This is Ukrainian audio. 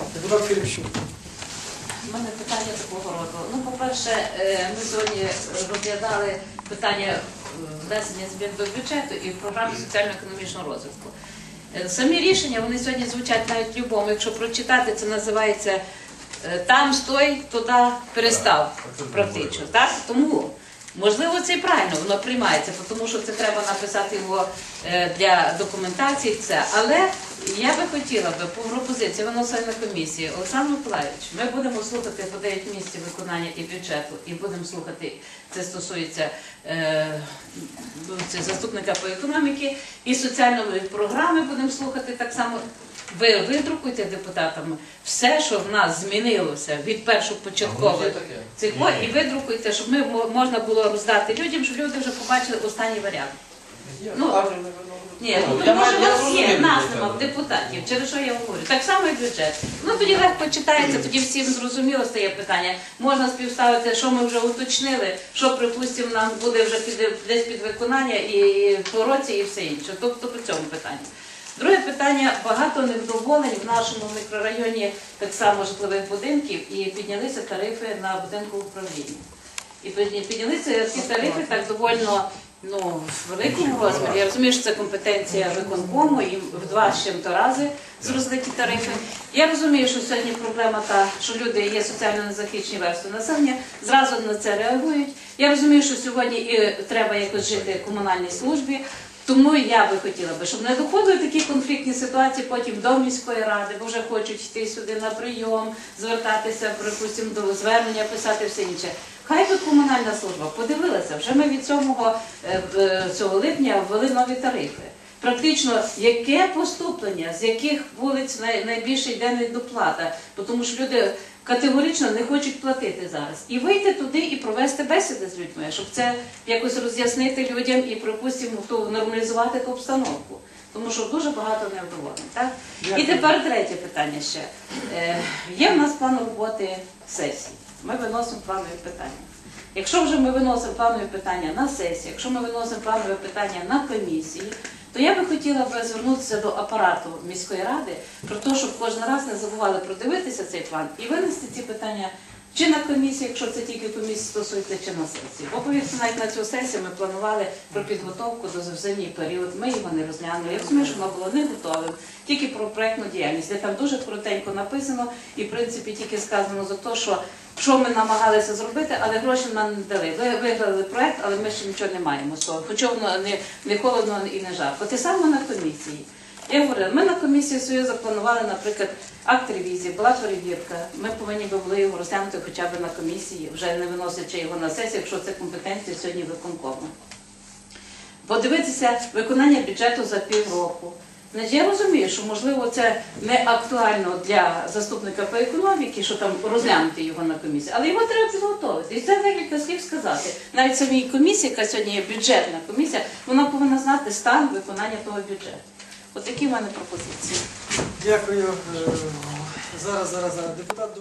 Депутат Філіпчук. У мене питання такого роду. Ну, по-перше, е, ми сьогодні розглядали питання е, внесення змін до бюджету і в програмі соціально-економічного розвитку. Е, Самі рішення вони сьогодні звучать навіть в любому. Якщо прочитати, це називається там стой, туди перестав. Практично. Так? Тому можливо це і правильно, воно приймається, тому що це треба написати його для документації. Це. Але я би хотіла би по пропозиції виносили на комісії. Олександр Миколаївич, ми будемо слухати по 9 місяців виконання і бюджету, і будемо слухати, це стосується е, ну, це заступника по економіки, і соціальної програми будемо слухати так само. Ви видрукуйте депутатами все, що в нас змінилося від першопочаткових цих і видрукуйте, щоб ми можна було роздати людям, щоб люди вже побачили останній варіант. Ну, Ні, ну я тому що маю- я вас є розумію, нас що депутатів, через що я говорю. Так само і бюджет. Ну тоді легко читається, тоді всім зрозуміло стає питання. Можна співставити, що ми вже уточнили, що, припустимо, нам буде вже під, десь під виконання і, і по році, і все інше. Тобто по цьому питанню. Друге питання багато невдоволень в нашому мікрорайоні так само житлових будинків і піднялися тарифи на будинку управління. І піднялися ці тарифи так довольно ну, в великому розмірі. Я розумію, що це компетенція виконкому і в два з чим-то рази зросли ті тарифи. Я розумію, що сьогодні проблема та, що люди є соціально незахищені верстви населення, зразу на це реагують. Я розумію, що сьогодні і треба якось жити комунальній службі. Тому я би хотіла би, щоб не доходили такі конфліктні ситуації потім до міської ради, бо вже хочуть йти сюди на прийом, звертатися, припустимо, до звернення, писати все інше. Хай би комунальна служба подивилася, вже ми від 7 е, е, цього липня ввели нові тарифи. Практично яке поступлення, з яких вулиць найбільше йде недоплата, тому що люди категорично не хочуть платити зараз. І вийти туди і провести бесіди з людьми, щоб це якось роз'яснити людям і, припустимо, то нормалізувати ту обстановку. Тому що дуже багато. Так? І тепер третє питання ще. Е, є в нас план роботи сесії. Ми виносимо планові питання. Якщо вже ми виносимо планові питання на сесії, якщо ми виносимо планові питання на комісії, то я би хотіла би звернутися до апарату міської ради про те, щоб кожен раз не забували продивитися цей план і винести ці питання чи на комісії, якщо це тільки комісії стосується, чи на сесії. Бо повірте, навіть на цю сесію ми планували про підготовку до зимній період. Ми його не розглянули. Я розумію, що воно було не готовим, тільки про проектну діяльність, де там дуже коротенько написано, і в принципі тільки сказано за те, що. Що ми намагалися зробити, але гроші нам не дали. Ви виграли проект, але ми ще нічого не маємо з того. Хоча воно не, не холодно і не жарко. Те саме на комісії. Я говорила, ми на комісії свою запланували, наприклад, акт ревізії, була перевірка. Ми повинні би були його розглянути хоча б на комісії, вже не виносячи його на сесію, якщо це компетенція сьогодні виконкому. Подивитися виконання бюджету за півроку. Я розумію, що можливо це не актуально для заступника по економіці, що там розглянути його на комісії, але його треба підготовити. І це декілька слів сказати. Навіть самій комісії, яка сьогодні є бюджетна комісія, вона повинна знати стан виконання того бюджету. От такі в мене пропозиції. Дякую. Е, Зараз, зараз, зараз. Депутат